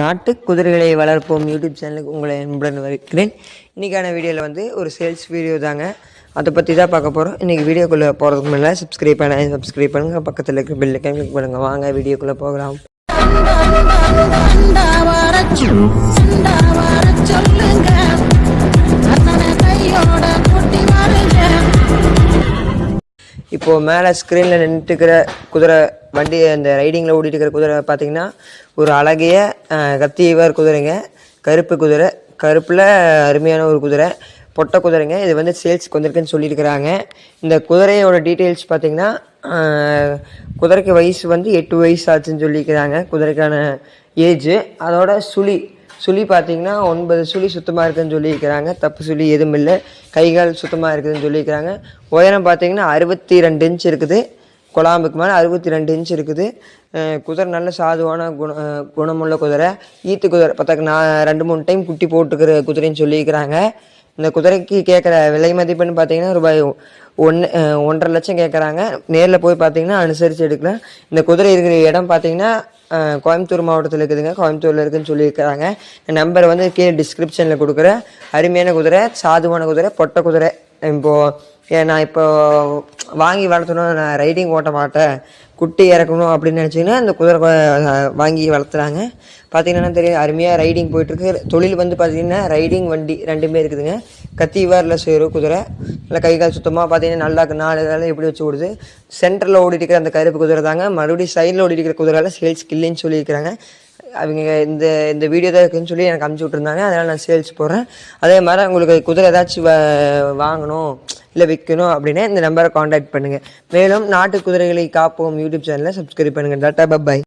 நாட்டு குதிரைகளை வளர்ப்போம் யூடியூப் சேனலுக்கு உங்களை அன்புடன் வருகிறேன். இன்றைக்கான வீடியோவில் வந்து ஒரு சேல்ஸ் வீடியோ தாங்க. அதை பற்றி தான் பார்க்க போகிறோம் இன்றைக்கி வீடியோக்குள்ளே போகிறதுக்கு முன்னாடி சப்ஸ்கிரைப் பண்ண சப்ஸ்கிரைப் பண்ணுங்கள் பக்கத்தில் இருக்க பெல் ஐக்கான் கிளிக் பண்ணுங்கள் வாங்க வீடியோக்குள்ளே போகலாம். இப்போது மேலே ஸ்க்ரீனில் நின்றுட்டுக்கிற குதிரை வண்டி அந்த ரைடிங்கில் ஓடிட்டு இருக்கிற குதிரை பார்த்தீங்கன்னா ஒரு அழகிய அஹ், கத்தியவர் குதிரைங்க. கருப்பு குதிரை. கருப்பில் அருமையான ஒரு குதிரை. பொட்டை குதிரைங்க. இது வந்து சேல்ஸுக்கு வந்திருக்குன்னு சொல்லியிருக்கிறாங்க. இந்த குதிரையோட டீட்டெயில்ஸ் பார்த்திங்கன்னா குதிரைக்கு வயசு வந்து எட்டு வயசு ஆச்சுன்னு சொல்லியிருக்கிறாங்க. குதிரைக்கான ஏஜு. அதோட சுழி சுழி பார்த்தீங்கன்னா ஒன்பது சுழி சுத்தமாக இருக்குதுன்னு சொல்லியிருக்கிறாங்க. தப்பு சுழி எதுவும் இல்லை. கைகால் சுத்தமாக இருக்குதுன்னு சொல்லியிருக்கிறாங்க. உயரம் பார்த்தீங்கன்னா அறுபத்தி ரெண்டு இன்ச் இருக்குது. குழாம்புக்கு மேலே அறுபத்தி ரெண்டு இன்ச் இருக்குது. குதிரை நல்ல சாதுவான குண குணமுள்ள குதிரை. ஈத்து குதிரை பார்த்தாக்க நான் ரெண்டு மூணு டைம் குட்டி போட்டுக்கிற குதிரைன்னு சொல்லியிருக்கிறாங்க. இந்த குதிரைக்கு கேட்குற விலை மதிப்புன்னு பார்த்தீங்கன்னா ரூபாய் ஒன்று ஒன்றரை லட்சம் கேட்குறாங்க நேரில் போய் பார்த்தீங்கன்னா அனுசரித்து எடுக்கலாம். இந்த குதிரை இருக்கிற இடம் பார்த்தீங்கன்னா கோயம்புத்தூர் மாவட்டத்தில் இருக்குதுங்க. கோயம்புத்தூரில் இருக்குதுன்னு சொல்லியிருக்கிறாங்க. நம்பர் வந்து கீழே டிஸ்கிரிப்ஷனில் கொடுக்குற அருமையான குதிரை சாதுவான குதிரை பொட்டை குதிரை. இப்போது நான் இப்போ வாங்கி வளர்த்தணும் நான் ரைடிங் ஓட்ட மாட்டேன் குட்டி இறக்கணும் அப்படின்னு நினச்சிங்கன்னா அந்த குதிரை வாங்கி வளர்த்துறாங்க. பார்த்தீங்கன்னா தெரியும் அருமையாக ரைடிங் போயிட்டுருக்கு. தொழில் வந்து பார்த்தீங்கன்னா ரைடிங் வண்டி ரெண்டுமே இருக்குதுங்க. கத்திவாரில் சேரும் குதிரை. நல்லா கை கால் சுத்தமாக பார்த்தீங்கன்னா நல்லா நாலு வேலை எப்படி வச்சு ஓடுது? சென்டரில் ஓடிட்டு இருக்கிற அந்த கருப்பு குதிரை தாங்க. மறுபடியும் சைடில் ஓடிட்டு இருக்கிற குதிரைல சேல்ஸ் கில்லின்னு சொல்லியிருக்கிறாங்க. அவங்க இந்த இந்த வீடியோ தான் இருக்குன்னு சொல்லி எனக்கு அமுச்சு விட்ருந்தாங்க அதனால் நான் சேல்ஸ் போடுறேன் அதே மாதிரி உங்களுக்கு குதிரை ஏதாச்சும் வாங்கணும் இல்லை விற்கணும் அப்படின்னா இந்த நம்பரை காண்டாக்ட் பண்ணுங்கள் மேலும் நாட்டு குதிரைகளை காப்போம் யூடியூப் சேனலை சப்ஸ்கிரைப் பண்ணுங்கள் டாட்டா பாய்